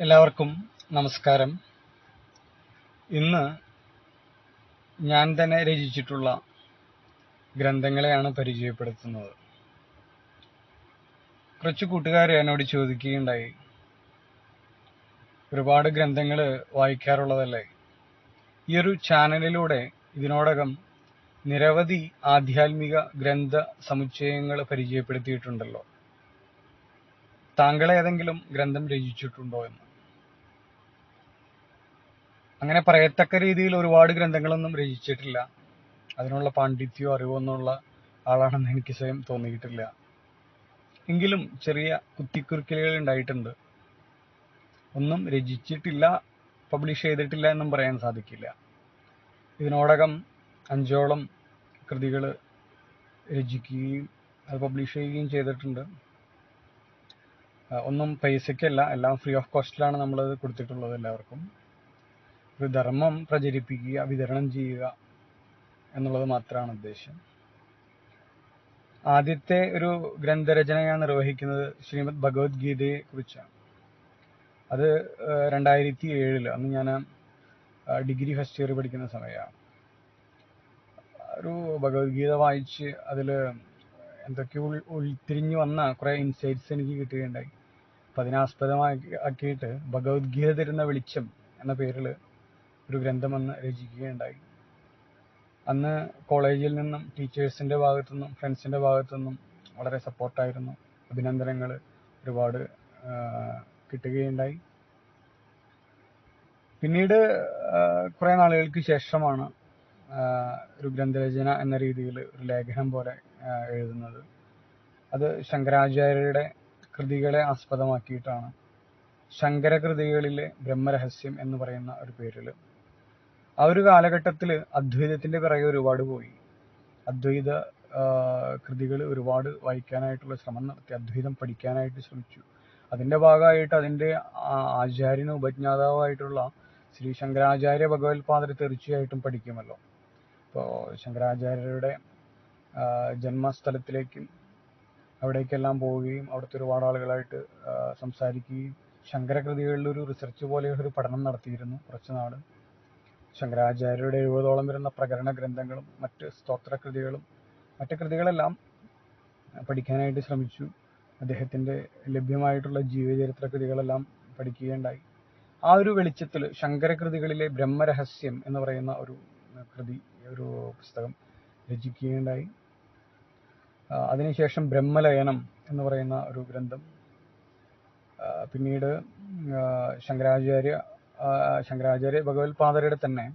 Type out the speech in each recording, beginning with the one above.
എല്ലാവർക്കും നമസ്കാരം. ഇന്ന് ഞാൻ തന്നെ രചിച്ചിട്ടുള്ള ഗ്രന്ഥങ്ങളെയാണ് പരിചയപ്പെടുത്തുന്നത്. കുറച്ച് കൂട്ടുകാർ എന്നോട് ചോദിക്കുകയുണ്ടായി ഒരുപാട് ഗ്രന്ഥങ്ങൾ വായിക്കാറുള്ളതല്ലേ? ഈ ഒരു ചാനലിലൂടെ ഇതിനോടകം നിരവധി ആധ്യാത്മിക ഗ്രന്ഥ സമുച്ചയങ്ങൾ പരിചയപ്പെടുത്തിയിട്ടുണ്ടല്ലോ. താങ്കൾ ഏതെങ്കിലും ഗ്രന്ഥം രചിച്ചിട്ടുണ്ടോ എന്ന്? അങ്ങനെ പറയത്തക്ക രീതിയിൽ ഒരുപാട് ഗ്രന്ഥങ്ങളൊന്നും രചിച്ചിട്ടില്ല. അതിനുള്ള പാണ്ഡിത്യോ അറിവോ ഒന്നുമുള്ള ആളാണെന്ന് എനിക്ക് സ്വയം തോന്നിയിട്ടില്ല. എങ്കിലും ചെറിയ കുത്തിക്കുറുക്കലുകൾ ഉണ്ടായിട്ടുണ്ട്. ഒന്നും രചിച്ചിട്ടില്ല പബ്ലിഷ് ചെയ്തിട്ടില്ല എന്നും പറയാൻ സാധിക്കില്ല. ഇതിനോടകം അഞ്ചോളം കൃതികൾ രചിക്കുകയും അത് പബ്ലിഷ് ചെയ്യുകയും ചെയ്തിട്ടുണ്ട്. ഒന്നും പൈസയ്ക്കല്ല എല്ലാം ഫ്രീ ഓഫ് കോസ്റ്റിലാണ് നമ്മളത് കൊടുത്തിട്ടുള്ളത് എല്ലാവർക്കും. ഒരു ധർമ്മം പ്രചരിപ്പിക്കുക വിതരണം ചെയ്യുക എന്നുള്ളത് മാത്രമാണ് ഉദ്ദേശം. ആദ്യത്തെ ഒരു ഗ്രന്ഥരചന ഞാൻ നിർവഹിക്കുന്നത് ശ്രീമദ് ഭഗവത്ഗീതയെ കുറിച്ചാണ്. അത് രണ്ടായിരത്തി ഏഴിൽ അന്ന് ഞാൻ ഡിഗ്രി ഫസ്റ്റ് ഇയർ പഠിക്കുന്ന സമയമാണ്. ഒരു ഭഗവത്ഗീത വായിച്ച് അതിൽ എന്തൊക്കെയോ ഉൾ ഉൾത്തിരിഞ്ഞു വന്ന കുറേ ഇൻസൈറ്റ്സ് എനിക്ക് കിട്ടുകയുണ്ടായി. അപ്പം അതിനാസ്പദമാക്കി ആക്കിയിട്ട് ഭഗവത്ഗീത തരുന്ന വെളിച്ചം എന്ന പേരിൽ ഒരു ഗ്രന്ഥമന്ന് രചിക്കുകയുണ്ടായി. അന്ന് കോളേജിൽ നിന്നും ടീച്ചേഴ്സിന്റെ ഭാഗത്തു നിന്നും ഫ്രണ്ട്സിന്റെ ഭാഗത്തു നിന്നും വളരെ സപ്പോർട്ടായിരുന്നു. അഭിനന്ദനങ്ങൾ ഒരുപാട് കിട്ടുകയുണ്ടായി. പിന്നീട് കുറേ നാളുകൾക്ക് ശേഷമാണ് ഒരു ഗ്രന്ഥരചന എന്ന രീതിയിൽ ഒരു ലേഖനം പോലെ എഴുതുന്നത്. അത് ശങ്കരാചാര്യരുടെ കൃതികളെ ആസ്പദമാക്കിയിട്ടാണ്. ശങ്കരകൃതികളിലെ ബ്രഹ്മരഹസ്യം എന്ന് പറയുന്ന ഒരു പേരിൽ ആ ഒരു കാലഘട്ടത്തിൽ അദ്വൈതത്തിന്റെ പിറകെ ഒരുപാട് പോയി. അദ്വൈത കൃതികൾ ഒരുപാട് വായിക്കാനായിട്ടുള്ള ശ്രമം നടത്തി അദ്വൈതം പഠിക്കാനായിട്ട് ശ്രമിച്ചു. അതിന്റെ ഭാഗമായിട്ട് അതിന്റെ ആചാര്യനും ഉപജ്ഞാതാവായിട്ടുള്ള ശ്രീ ശങ്കരാചാര്യ ഭഗവത്പാദരെ തീർച്ചയായിട്ടും പഠിക്കുമല്ലോ. അപ്പോൾ ശങ്കരാചാര്യരുടെ ജന്മസ്ഥലത്തിലേക്കും അവിടേക്കെല്ലാം പോവുകയും അവിടുത്തെ ഒരുപാട് ആളുകളായിട്ട് സംസാരിക്കുകയും ശങ്കരകൃതികളിൽ ഒരു റിസർച്ച് ഒരു പഠനം നടത്തിയിരുന്നു കുറച്ച് നാൾ ശങ്കരാചാര്യരുടെ എഴുപതോളം വരുന്ന പ്രകരണ ഗ്രന്ഥങ്ങളും മറ്റ് സ്തോത്രകൃതികളും മറ്റ് കൃതികളെല്ലാം പഠിക്കാനായിട്ട് ശ്രമിച്ചു. അദ്ദേഹത്തിന്റെ ലഭ്യമായിട്ടുള്ള ജീവചരിത്ര കൃതികളെല്ലാം പഠിക്കുകയുണ്ടായി. ആ ഒരു വെളിച്ചത്തിൽ ശങ്കരകൃതികളിലെ ബ്രഹ്മരഹസ്യം എന്ന് പറയുന്ന ഒരു കൃതി ഒരു പുസ്തകം രചിക്കുകയുണ്ടായി. അതിനുശേഷം ബ്രഹ്മലയനം എന്ന് പറയുന്ന ഒരു ഗ്രന്ഥം. പിന്നീട് ശങ്കരാചാര്യ ശങ്കരാചാര്യ ഭഗവത്പാദരുടെ തന്നെ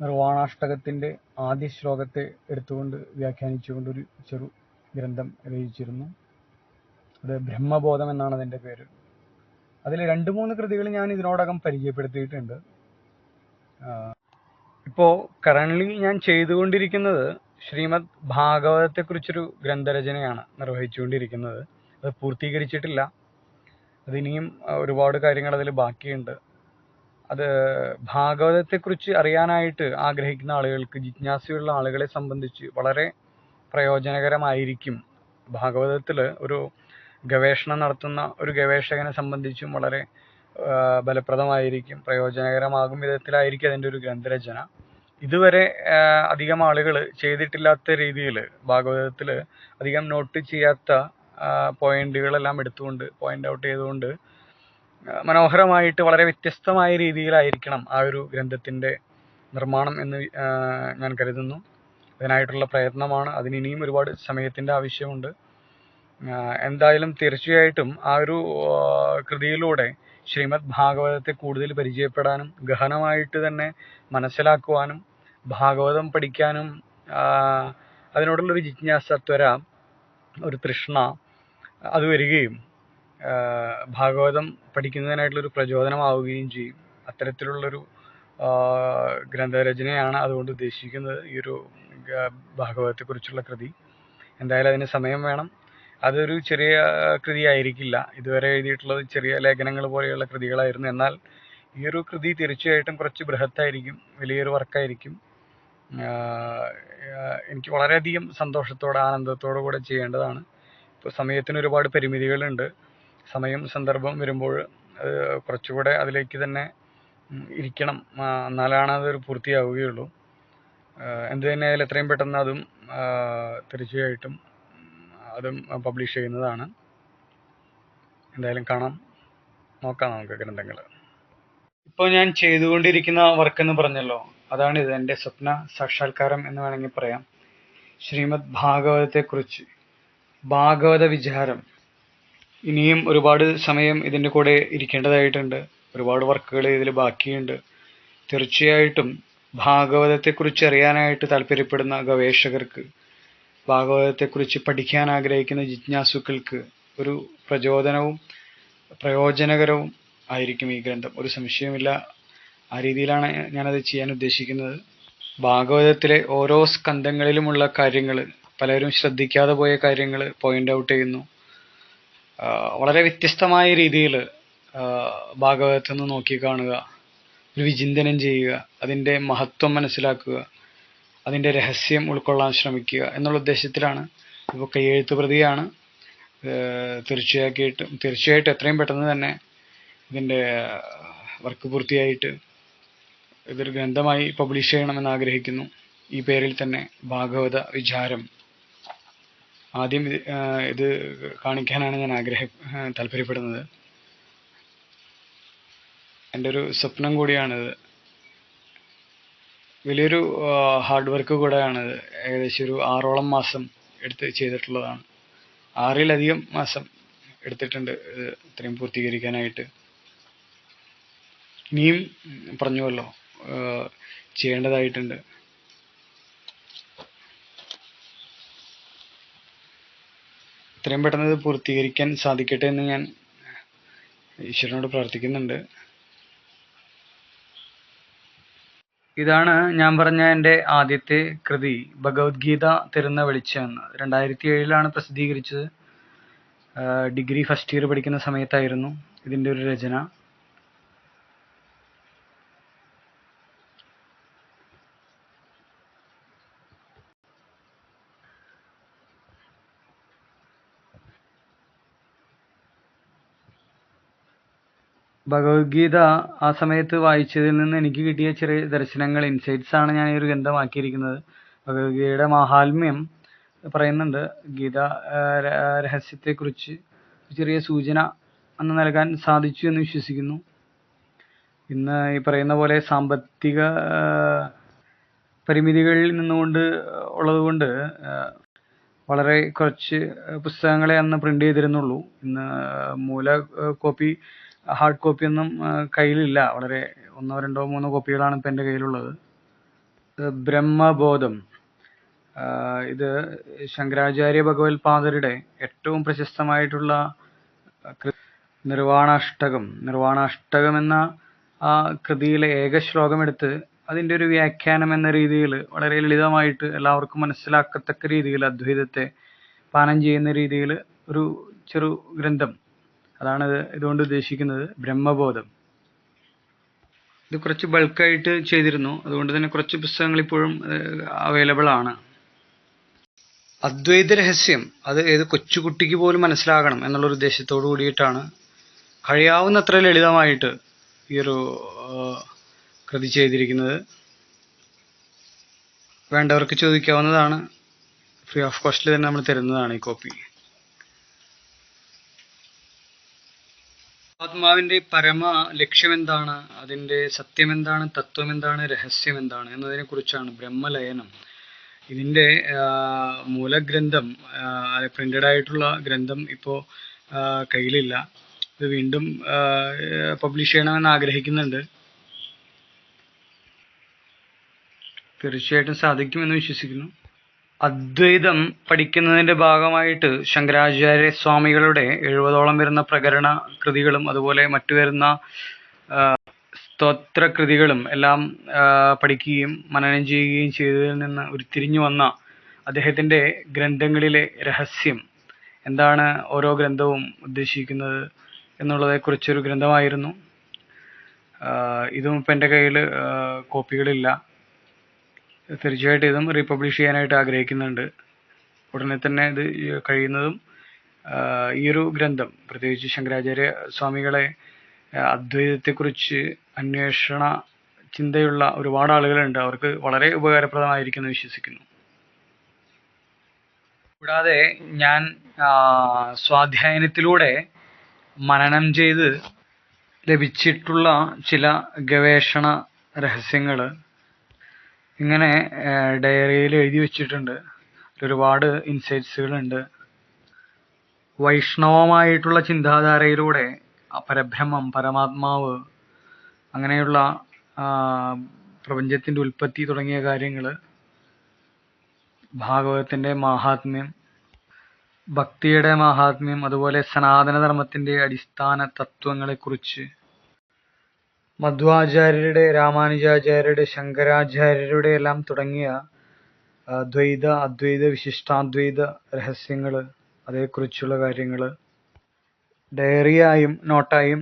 നിർവാണാഷ്ടകത്തിന്റെ ആദ്യ ശ്ലോകത്തെ എടുത്തുകൊണ്ട് വ്യാഖ്യാനിച്ചുകൊണ്ട് ഒരു ചെറു ഗ്രന്ഥം രചിച്ചിരുന്നു. അത് ബ്രഹ്മബോധം എന്നാണ് അതിന്റെ പേര്. അതിൽ രണ്ട് മൂന്ന് കൃതികൾ ഞാൻ ഇതിനോടകം പരിചയപ്പെടുത്തിയിട്ടുണ്ട്. ഇപ്പോ കറണ്ട്ലി ഞാൻ ചെയ്തുകൊണ്ടിരിക്കുന്നത് ശ്രീമദ് ഭാഗവതത്തെക്കുറിച്ചൊരു ഗ്രന്ഥരചനയാണ് നിർവഹിച്ചുകൊണ്ടിരിക്കുന്നത്. അത് പൂർത്തീകരിച്ചിട്ടില്ല. അത് ഇനിയും ഒരുപാട് കാര്യങ്ങൾ അതിൽ ബാക്കിയുണ്ട്. അത് ഭാഗവതത്തെക്കുറിച്ച് അറിയാനായിട്ട് ആഗ്രഹിക്കുന്ന ആളുകൾക്ക് ജിജ്ഞാസയുള്ള ആളുകളെ സംബന്ധിച്ച് വളരെ പ്രയോജനകരമായിരിക്കും. ഭാഗവതത്തിൽ ഒരു ഗവേഷണം നടത്തുന്ന ഒരു ഗവേഷകനെ സംബന്ധിച്ചും വളരെ ഫലപ്രദമായിരിക്കും പ്രയോജനകരമാകും വിധത്തിലായിരിക്കും അതിന്റെ ഒരു ഗ്രന്ഥരചന. ഇതുവരെ അധികം ആളുകൾ ചെയ്തിട്ടില്ലാത്ത രീതിയിൽ ഭാഗവതത്തിൽ അധികം നോട്ട് ചെയ്യാത്ത പോയിന്റുകളെല്ലാം എടുത്തുകൊണ്ട് പോയിന്റ് ഔട്ട് ചെയ്തുകൊണ്ട് മനോഹരമായിട്ട് വളരെ വ്യത്യസ്തമായ രീതിയിലായിരിക്കണം ആ ഒരു ഗ്രന്ഥത്തിന്റെ നിർമ്മാണം എന്ന് ഞാൻ കരുതുന്നു. അതിനായിട്ടുള്ള പ്രയത്നമാണ്. അതിന് ഇനിയും ഒരുപാട് സമയത്തിന്റെ ആവശ്യമുണ്ട്. എന്തായാലും തീർച്ചയായിട്ടും ആ ഒരു കൃതിയിലൂടെ ശ്രീമദ് ഭാഗവതത്തെ കൂടുതൽ പരിചയപ്പെടാനും ഗഹനമായിട്ട് തന്നെ മനസ്സിലാക്കുവാനും ഭാഗവതം പഠിക്കാനും അതിനോടുള്ള അതിനോടുള്ളൊരു ജിജ്ഞാസ ത്വര ഒരു തൃഷ്ണ അത് വരികയും ഭാഗവതം പഠിക്കുന്നതിനായിട്ടുള്ളൊരു പ്രചോദനമാവുകയും ചെയ്യും. അത്തരത്തിലുള്ളൊരു ഗ്രന്ഥരചനയാണ് അതുകൊണ്ട് ഉദ്ദേശിക്കുന്നത് ഈ ഒരു ഭാഗവതത്തെക്കുറിച്ചുള്ള കൃതി. എന്തായാലും അതിന് സമയം വേണം. അതൊരു ചെറിയ കൃതി ആയിരിക്കില്ല ഇതുവരെ എഴുതിയിട്ടുള്ളത് ചെറിയ ലേഖനങ്ങൾ പോലെയുള്ള കൃതികളായിരുന്നു. എന്നാൽ ഈ ഒരു കൃതി തീർച്ചയായിട്ടും കുറച്ച് ബൃഹത്തായിരിക്കും വലിയൊരു വർക്കായിരിക്കും. എനിക്ക് വളരെയധികം സന്തോഷത്തോടെ ആനന്ദത്തോടു കൂടെ ചെയ്യേണ്ടതാണ്. ഇപ്പോൾ സമയത്തിന് ഒരുപാട് പരിമിതികളുണ്ട്. സമയം സന്ദർഭം വരുമ്പോൾ കുറച്ചുകൂടെ അതിലേക്ക് തന്നെ ഇരിക്കണം. എന്നാലാണ് അതൊരു പൂർത്തിയാവുകയുള്ളൂ. എന്ത് തന്നെയായാലും എത്രയും പെട്ടെന്ന് അതും തീർച്ചയായിട്ടും അതും പബ്ലിഷ് ചെയ്യുന്നതാണ്. എന്തായാലും കാണാം. നോക്കാം നമുക്ക് ഗ്രന്ഥങ്ങൾ ഇപ്പോൾ ഞാൻ ചെയ്തുകൊണ്ടിരിക്കുന്ന വർക്ക് എന്ന് പറഞ്ഞല്ലോ അതാണ് ഇത്. എന്റെ സ്വപ്ന സാക്ഷാത്കാരം എന്ന് വേണമെങ്കിൽ പറയാം. ശ്രീമദ് ഭാഗവതത്തെക്കുറിച്ച് ഭാഗവത വിചാരം. ഇനിയും ഒരുപാട് സമയം ഇതിന്റെ കൂടെ ഇരിക്കേണ്ടതായിട്ടുണ്ട്. ഒരുപാട് വർക്കുകൾ ഇതിൽ ബാക്കിയുണ്ട്. തീർച്ചയായിട്ടും ഭാഗവതത്തെക്കുറിച്ച് അറിയാനായിട്ട് താല്പര്യപ്പെടുന്ന ഗവേഷകർക്ക് ഭാഗവതത്തെക്കുറിച്ച് പഠിക്കാൻ ആഗ്രഹിക്കുന്ന ജിജ്ഞാസുക്കൾക്ക് ഒരു പ്രചോദനവും പ്രയോജനകരവും ആയിരിക്കും ഈ ഗ്രന്ഥം. ഒരു സംശയമില്ല ആ രീതിയിലാണ് ഞാനത് ചെയ്യാൻ ഉദ്ദേശിക്കുന്നത്. ഭാഗവതത്തിലെ ഓരോ സ്കന്ധങ്ങളിലുമുള്ള കാര്യങ്ങൾ പലരും ശ്രദ്ധിക്കാതെ പോയ കാര്യങ്ങൾ പോയിന്റ് ഔട്ട് ചെയ്യുന്നു. വളരെ വ്യത്യസ്തമായ രീതിയിൽ ഭാഗവതത്തിൽ നിന്ന് നോക്കി കാണുക ഒരു വിചിന്തനം ചെയ്യുക അതിന്റെ മഹത്വം മനസ്സിലാക്കുക അതിന്റെ രഹസ്യം ഉൾക്കൊള്ളാൻ ശ്രമിക്കുക എന്നുള്ള ഉദ്ദേശത്തിലാണ് ഇപ്പോൾ കയ്യെഴുത്ത് പ്രതിയാണ് തീർച്ചയാക്കിയിട്ടും തീർച്ചയായിട്ടും എത്രയും പെട്ടെന്ന് തന്നെ ഇതിന്റെ വർക്ക് പൂർത്തിയായിട്ട് ഇതൊരു ഗ്രന്ഥമായി പബ്ലിഷ് ചെയ്യണമെന്ന് ആഗ്രഹിക്കുന്നു. ഈ പേരിൽ തന്നെ ഭാഗവത വിചാരം. ആദ്യം ഇത് കാണിക്കാനാണ് ഞാൻ ആഗ്രഹ താല്പര്യപ്പെടുന്നത്. എന്റെ ഒരു സ്വപ്നം കൂടിയാണിത്. വലിയൊരു ഹാർഡ് വർക്ക് കൂടെയാണിത്. ഏകദേശം ഒരു ആറോളം മാസം എടുത്ത് ചെയ്തിട്ടുള്ളതാണ്. ആറിലധികം മാസം എടുത്തിട്ടുണ്ട് ഇത് ഇത്രയും പൂർത്തീകരിക്കാനായിട്ട്. ഇനിയും പറഞ്ഞുവല്ലോ ചെയ്യേണ്ടതായിട്ടുണ്ട്. എത്രയും പെട്ടെന്ന് ഇത് പൂർത്തീകരിക്കാൻ സാധിക്കട്ടെ എന്ന് ഞാൻ ഈശ്വരനോട് പ്രാർത്ഥിക്കുന്നുണ്ട്. ഇതാണ് ഞാൻ പറഞ്ഞ എന്റെ ആദ്യത്തെ കൃതി. ഭഗവത്ഗീത തരുന്ന വെളിച്ചം രണ്ടായിരത്തി ഏഴിലാണ് പ്രസിദ്ധീകരിച്ചത്. ഡിഗ്രി ഫസ്റ്റ് ഇയർ പഠിക്കുന്ന സമയത്തായിരുന്നു ഇതിന്റെ ഒരു രചന. ഭഗവത്ഗീത ആ സമയത്ത് വായിച്ചതിൽ നിന്ന് എനിക്ക് കിട്ടിയ ചെറിയ ദർശനങ്ങൾ ഇൻസൈറ്റ്സ് ആണ് ഞാൻ ഈ ഒരു ഗ്രന്ഥമാക്കിയിരിക്കുന്നത്. ഭഗവത്ഗീതയുടെ മാഹാത്മ്യം പറയുന്നുണ്ട്. ഗീത രഹസ്യത്തെ കുറിച്ച് രഹസ്യത്തെക്കുറിച്ച് ചെറിയ സൂചന അന്ന് നൽകാൻ സാധിച്ചു എന്ന് വിശ്വസിക്കുന്നു. ഇന്ന് ഈ പറയുന്ന പോലെ സാമ്പത്തിക പരിമിതികളിൽ നിന്നുകൊണ്ട് ഉള്ളതുകൊണ്ട് വളരെ കുറച്ച് പുസ്തകങ്ങളെ അന്ന് പ്രിന്റ് ചെയ്തിരുന്നുള്ളൂ. ഇന്ന് മൂല കോപ്പി ഹാർഡ് കോപ്പി ഒന്നും കയ്യിലില്ല. വളരെ ഒന്നോ രണ്ടോ മൂന്നോ കോപ്പികളാണ് ഇപ്പം എന്റെ കയ്യിലുള്ളത്. ബ്രഹ്മബോധം. ഇത് ശങ്കരാചാര്യ ഭഗവത്പാദരുടെ ഏറ്റവും പ്രശസ്തമായിട്ടുള്ള നിർവാണാഷ്ടകം. നിർവാണാഷ്ടകം എന്ന ആ കൃതിയിലെ ഏക ശ്ലോകമെടുത്ത് അതിന്റെ ഒരു വ്യാഖ്യാനം എന്ന രീതിയിൽ വളരെ ലളിതമായിട്ട് എല്ലാവർക്കും മനസ്സിലാക്കത്തക്ക രീതിയിൽ അദ്വൈതത്തെ പാനം ചെയ്യുന്ന രീതിയിൽ ഒരു ചെറു ഗ്രന്ഥം. അതാണ് ഇത് ഇതുകൊണ്ട് ഉദ്ദേശിക്കുന്നത് ബ്രഹ്മബോധം. ഇത് കുറച്ച് ബൾക്കായിട്ട് ചെയ്തിരുന്നു. അതുകൊണ്ട് തന്നെ കുറച്ച് പുസ്തകങ്ങൾ ഇപ്പോഴും അവൈലബിൾ ആണ്. അദ്വൈത രഹസ്യം അത് ഏത് കൊച്ചുകുട്ടിക്ക് പോലും മനസ്സിലാകണം എന്നുള്ള ഒരു ഉദ്ദേശത്തോടു കൂടിയിട്ടാണ് കഴിയാവുന്നത്ര ലളിതമായിട്ട് ഈ ഒരു കൃതി ചെയ്തിരിക്കുന്നത്. വേണ്ടവർക്ക് ചോദിക്കാവുന്നതാണ്. ഫ്രീ ഓഫ് കോസ്റ്റിൽ തന്നെ നമ്മൾ തരുന്നതാണ് ഈ കോപ്പി. ആത്മാവിന്റെ പരമ ലക്ഷ്യം എന്താണ് അതിന്റെ സത്യം എന്താണ് തത്വം എന്താണ് രഹസ്യം എന്താണ് എന്നതിനെ കുറിച്ചാണ് ബ്രഹ്മലയനം ഇതിന്റെ മൂലഗ്രന്ഥം പ്രിന്റഡ് ആയിട്ടുള്ള ഗ്രന്ഥം ഇപ്പോ കയ്യിലില്ല. ഇത് വീണ്ടും പബ്ലിഷ് ചെയ്യണമെന്ന് ആഗ്രഹിക്കുന്നുണ്ട്. തീർച്ചയായിട്ടും സാധിക്കുമെന്ന് വിശ്വസിക്കുന്നു. അദ്വൈതം പഠിക്കുന്നതിന്റെ ഭാഗമായിട്ട് ശങ്കരാചാര്യ സ്വാമികളുടെ എഴുപതോളം വരുന്ന പ്രകരണ കൃതികളും അതുപോലെ മറ്റു വരുന്ന സ്തോത്ര കൃതികളും എല്ലാം പഠിക്കുകയും മനനം ചെയ്യുകയും ചെയ്തതിൽ നിന്ന് ഉരുത്തിരിഞ്ഞു വന്ന അദ്ദേഹത്തിന്റെ ഗ്രന്ഥങ്ങളിലെ രഹസ്യം എന്താണ് ഓരോ ഗ്രന്ഥവും ഉദ്ദേശിക്കുന്നത് എന്നുള്ളതെക്കുറിച്ചൊരു ഗ്രന്ഥമായിരുന്നു. ഇതും ഇപ്പം എന്റെ കയ്യിൽ കോപ്പികളില്ല. തീർച്ചയായിട്ടും ഇതും റീപബ്ലിഷ് ചെയ്യാനായിട്ട് ആഗ്രഹിക്കുന്നുണ്ട്. ഉടനെ തന്നെ ഇത് കഴിയുന്നതും ഈ ഒരു ഗ്രന്ഥം പ്രത്യേകിച്ച് ശങ്കരാചാര്യ സ്വാമികളെ അദ്വൈതത്തെക്കുറിച്ച് അന്വേഷണ ചിന്തയുള്ള ഒരുപാട് ആളുകളുണ്ട്. അവർക്ക് വളരെ ഉപകാരപ്രദമായിരിക്കും എന്ന് വിശ്വസിക്കുന്നു. കൂടാതെ ഞാൻ സ്വാധ്യായനത്തിലൂടെ മനനം ചെയ്ത് ലഭിച്ചിട്ടുള്ള ചില ഗവേഷണ രഹസ്യങ്ങൾ ഇങ്ങനെ ഡയറിയിൽ എഴുതി വെച്ചിട്ടുണ്ട്. ഒരുപാട് ഇൻസൈറ്റ്സുകളുണ്ട്. വൈഷ്ണവമായിട്ടുള്ള ചിന്താധാരയിലൂടെ പരബ്രഹ്മം പരമാത്മാവ് അങ്ങനെയുള്ള പ്രപഞ്ചത്തിന്റെ ഉൽപ്പത്തി തുടങ്ങിയ കാര്യങ്ങൾ ഭാഗവതത്തിന്റെ മാഹാത്മ്യം ഭക്തിയുടെ മാഹാത്മ്യം അതുപോലെ സനാതനധർമ്മത്തിന്റെ അടിസ്ഥാന തത്വങ്ങളെക്കുറിച്ച് മധ്വാചാര്യരുടെ രാമാനുജാചാര്യരുടെ ശങ്കരാചാര്യരുടെ എല്ലാം തുടങ്ങിയ ദ്വൈത അദ്വൈത വിശിഷ്ടാദ്വൈത രഹസ്യങ്ങൾ അതേക്കുറിച്ചുള്ള കാര്യങ്ങൾ ഡയറിയായും നോട്ടായും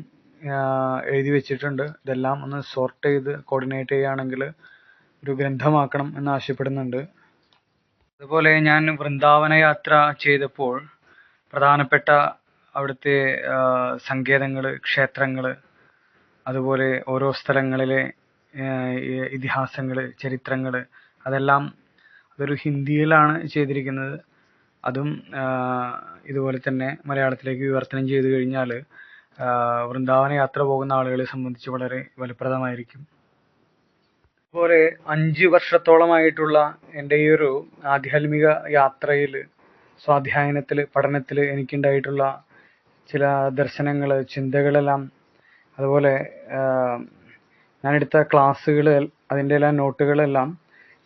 എഴുതി വെച്ചിട്ടുണ്ട്. ഇതെല്ലാം ഒന്ന് സോർട്ട് ചെയ്ത് കോർഡിനേറ്റ് ചെയ്യുകയാണെങ്കിൽ ഒരു ഗ്രന്ഥമാക്കണം എന്ന് ആവശ്യപ്പെടുന്നുണ്ട് അതുപോലെ ഞാൻ വൃന്ദാവന യാത്ര ചെയ്തപ്പോൾ പ്രധാനപ്പെട്ട അവിടുത്തെ സങ്കേതങ്ങൾ ക്ഷേത്രങ്ങൾ അതുപോലെ ഓരോ സ്ഥലങ്ങളിലെ ഇതിഹാസങ്ങൾ ചരിത്രങ്ങൾ അതെല്ലാം അതൊരു ഹിന്ദിയിലാണ് ചെയ്തിരിക്കുന്നത്. അതും ഇതുപോലെ തന്നെ മലയാളത്തിലേക്ക് വിവർത്തനം ചെയ്തു കഴിഞ്ഞാൽ വൃന്ദാവന യാത്ര പോകുന്ന ആളുകളെ സംബന്ധിച്ച് വളരെ ഫലപ്രദമായിരിക്കും. അതുപോലെ അഞ്ച് വർഷത്തോളമായിട്ടുള്ള എന്റെ ഈ ഒരു ആധ്യാത്മിക യാത്രയിൽ സ്വാധ്യായനത്തിൽ പഠനത്തിൽ എനിക്കുണ്ടായിട്ടുള്ള ചില ദർശനങ്ങൾ ചിന്തകളെല്ലാം അതുപോലെ ഞാനെടുത്ത ക്ലാസ്സുകൾ അതിന്റെ എല്ലാം നോട്ടുകളെല്ലാം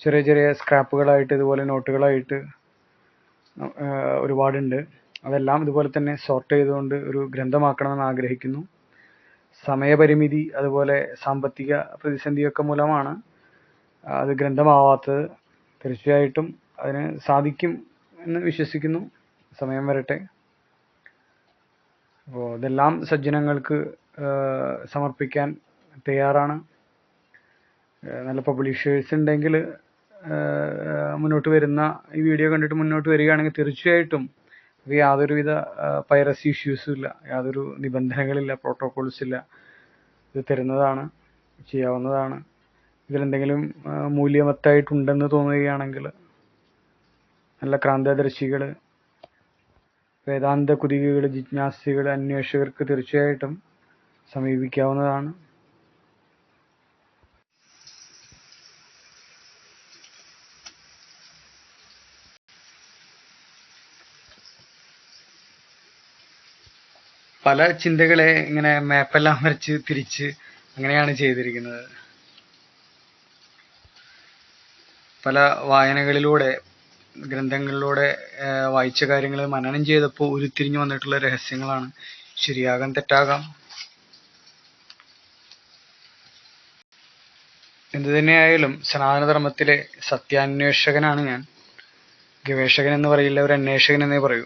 ചെറിയ ചെറിയ സ്ക്രാപ്പുകളായിട്ട് ഇതുപോലെ നോട്ടുകളായിട്ട് ഒരുപാടുണ്ട്. അതെല്ലാം ഇതുപോലെ തന്നെ സോർട്ട് ചെയ്തുകൊണ്ട് ഒരു ഗ്രന്ഥമാക്കണമെന്ന് ആഗ്രഹിക്കുന്നു. സമയപരിമിതി അതുപോലെ സാമ്പത്തിക പ്രതിസന്ധിയൊക്കെ മൂലമാണ് അത് ഗ്രന്ഥമാവാത്തത്. തീർച്ചയായിട്ടും അതിന് സാധിക്കും എന്ന് വിശ്വസിക്കുന്നു. സമയം വരട്ടെ. അപ്പോൾ ഇതെല്ലാം സജ്ജനങ്ങൾക്ക് സമർപ്പിക്കാൻ തയ്യാറാണ്. നല്ല പബ്ലിഷേഴ്സ് ഉണ്ടെങ്കിൽ മുന്നോട്ട് വരുന്ന ഈ വീഡിയോ കണ്ടിട്ട് മുന്നോട്ട് വരികയാണെങ്കിൽ തീർച്ചയായിട്ടും ഇത് യാതൊരുവിധ പൈറസി ഇഷ്യൂസും ഇല്ല. യാതൊരു നിബന്ധനകളില്ല പ്രോട്ടോകോൾസ് ഇല്ല. ഇത് തരുന്നതാണ് ചെയ്യാവുന്നതാണ്. ഇതിലെന്തെങ്കിലും ആ, മൂല്യമത്തായിട്ടുണ്ടെന്ന് തോന്നുകയാണെങ്കിൽ നല്ല ക്രാന്തദർശികൾ വേദാന്ത കുതികൾ ജിജ്ഞാസികൾ അന്വേഷകർക്ക് തീർച്ചയായിട്ടും സമീപിക്കാവുന്നതാണ്. പല ചിന്തകളെ ഇങ്ങനെ മാപ്പെല്ലാം വരച്ച് തിരിച്ച് അങ്ങനെയാണ് ചെയ്തിരിക്കുന്നത്. പല വായനകളിലൂടെ ഗ്രന്ഥങ്ങളിലൂടെ വായിച്ച കാര്യങ്ങൾ മനനം ചെയ്തപ്പോൾ ഉരുത്തിരിഞ്ഞു വന്നിട്ടുള്ള രഹസ്യങ്ങളാണ്. ശരിയാകാം തെറ്റാകാം. എന്തു തന്നെയായാലും സനാതനധർമ്മത്തിലെ സത്യാന്വേഷകനാണ് ഞാൻ. ഗവേഷകൻ എന്ന് പറയില്ല ഒരു അന്വേഷകൻ എന്നേ പറയൂ.